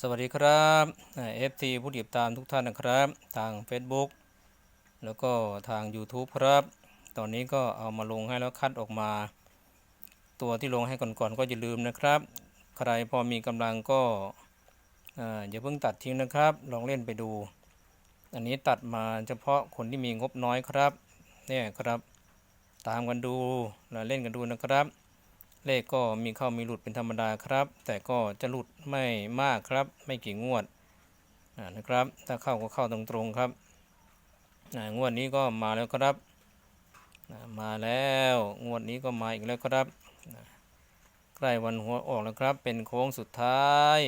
สวัสดีครับเอฟซีผู้ติดตามทุกท่านนะครับ ทาง Facebook แล้วก็ทาง YouTube ครับ ตอนนี้ก็เอามาลงให้แล้วคัดออกมา ตัวที่ลงให้ก่อนๆก็อย่าลืมนะครับ ใครพอมีกำลังก็ออย่าเพิ่งตัดทิ้งนะครับ ลองเล่นไปดู อันนี้ตัดมาเฉพาะคนที่มีงบน้อยครับ เนี่ยครับ ตามกันดูแล้วเล่นกันดูนะครับ เลขก็มีเข้ามีหลุดเป็นธรรมดาครับ แต่ก็จะหลุดไม่มากครับ ไม่กี่งวดนะครับ ถ้าเข้าก็เข้าตรงๆครับงวดนี้ก็มาแล้วครับมาแล้วงวดนี้ก็มาอีกแล้วครับใกล้วันหัวออกแล้วครับ เป็นโค้งสุดท้าย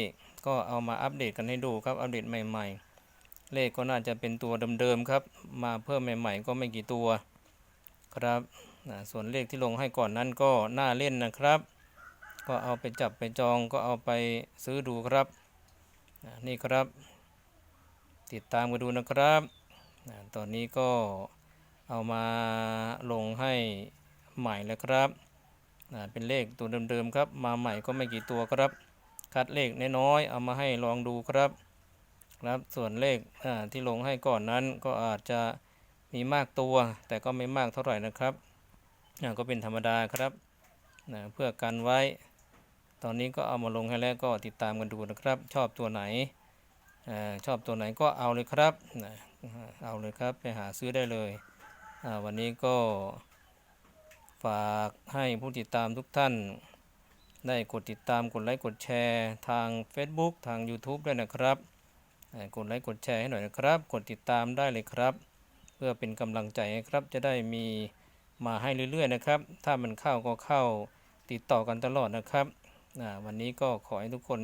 ก็เอามาอัปเดตกันให้ดูครับอัปเดตใหม่ ๆ เลขก็น่าจะเป็นตัวเดิมๆครับ มาเพิ่มใหม่ ๆ ก็ไม่กี่ตัวครับ อ่าส่วนเลขที่ลงให้ก่อนนั้นก็น่าเล่นนะครับ ก็เอาไปจับไปจองก็เอาไปซื้อดูครับอ่านี่ครับ ติดตามกันดูนะครับอ่าตอนนี้ก็เอามาลงให้ใหม่แล้วครับอ่าเป็นเลขตัวเดิมๆครับ มาใหม่ก็ไม่กี่ตัวครับ คัดเลขน้อยๆเอามาให้ลองดูครับครับส่วนเลขที่ลงให้ก่อนนั้นก็อาจจะมีมากตัว แต่ก็ไม่มากเท่าไหร่นะครับ ก็เป็นธรรมดาครับนะเพื่อกันไว้ ตอนนี้ก็เอามาลงให้แล้วก็ติดตามกันดูนะครับ ชอบตัวไหนอชอบตัวไหนก็เอาเลยครับนะเอาเลยครับไปหาซื้อได้เลย วันนี้ก็ฝากให้ผู้ติดตามทุกท่าน ได้กดติดตามกดไลค์กดแชร์ทาง Facebook ทาง YouTube ด้วยนะครับ กดไลค์กดแชร์ให้หน่อยนะครับ กดติดตามได้เลยครับ เพื่อเป็นกำลังใจให้ครับจะได้มี มาให้เรื่อยๆนะครับ ถ้ามันเข้าก็เข้าติดต่อกันตลอดนะครับวันนี้ก็ขอให้ทุกคน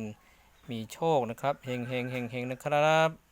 มีโชคนะครับเฮงเฮงเฮงเฮงนะครับ